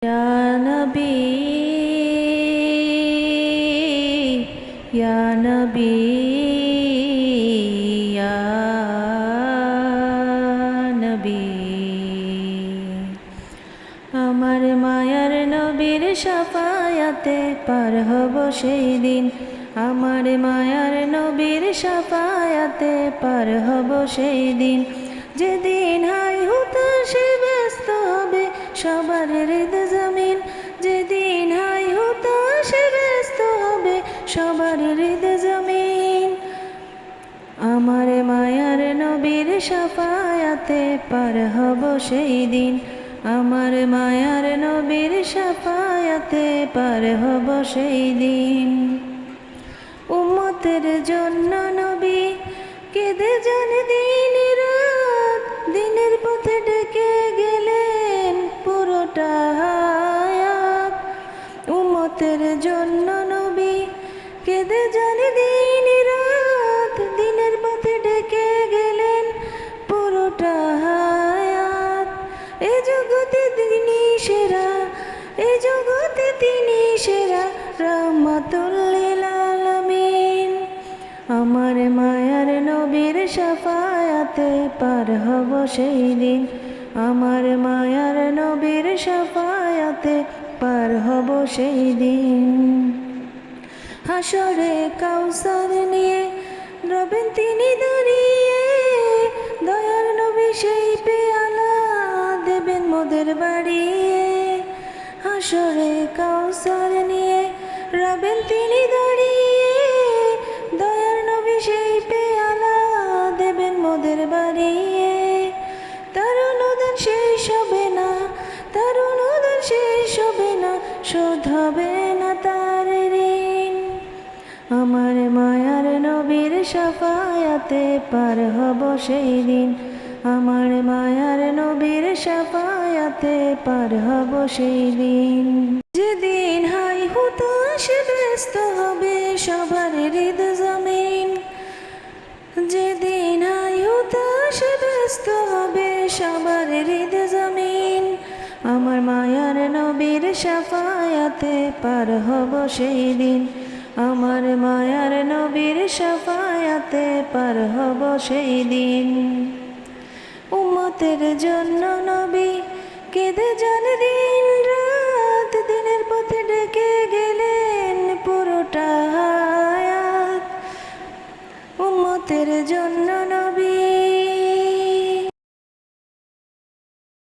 يا نبي يا نبي يا نبي আমার মায়ার নবীর সাফায়াতে পার হব সেই দিন আমার মায়ার নবীর সাফায়াতে পার হব সেই দিন যেদিন হাই হুতাশে ব্যস্ত হবে সবার হৃদ সবার হৃদ জমিন, আমার মায়ার নবীর সাফায়াতে পার হব সেই দিন। আমার মায়ার নবীর সাফায়াতে পার হব সেই দিন। উম্মতের জন্য নবী কেঁদে যান দিন রাত, দিনের পথে ডেকে গেলেন পুরোটা উম্মতের জন্য জগতে তিনি সেরা, এ জগতে তিনি সেরা রহমতুল্লিলামিন আমার মায়ার নবীর সাফায়াতে পার হব সেই দিন। আমার মায়ার নবীর সাফায়াতে পার হব সেই দিন। হাসরে কাউসার নিয়ে রবেন তিনি দাঁড়িয়ে, দয়ার হাসরে কাউসার নিয়ে রবেন তিনি দাঁড়িয়ে। দয়ার নবী সেই পেয়ালা দেবেন মোদের বাড়িয়ে। তরুণদের শেষ হবে না তরুণদের শেষ হবে না, শোধ হবে না তার ঋণ। আমার মায়ার নবীর সাফায়াতে পার হব সেই দিন। আমার মায়ার নবীর সাফায়াতে পার হব সেই দিন। যেদিন হাই হুতাশ ব্যস্ত হবে সবার হৃদ জমিন। যেদিন হাই হুতাশ ব্যস্ত হবে সবার হৃদ জমিন। আমার মায়ার নবীর সাফায়াতে পার হব সেই দিন। আমার মায়ার নবীর সাফায়াতে পার হব সেই দিন। উমতের জন্য নবী কেঁদে যান দিন, রাত দিনের পথে ডেকে গেলেন পুরোটা উমতের জন্য নবী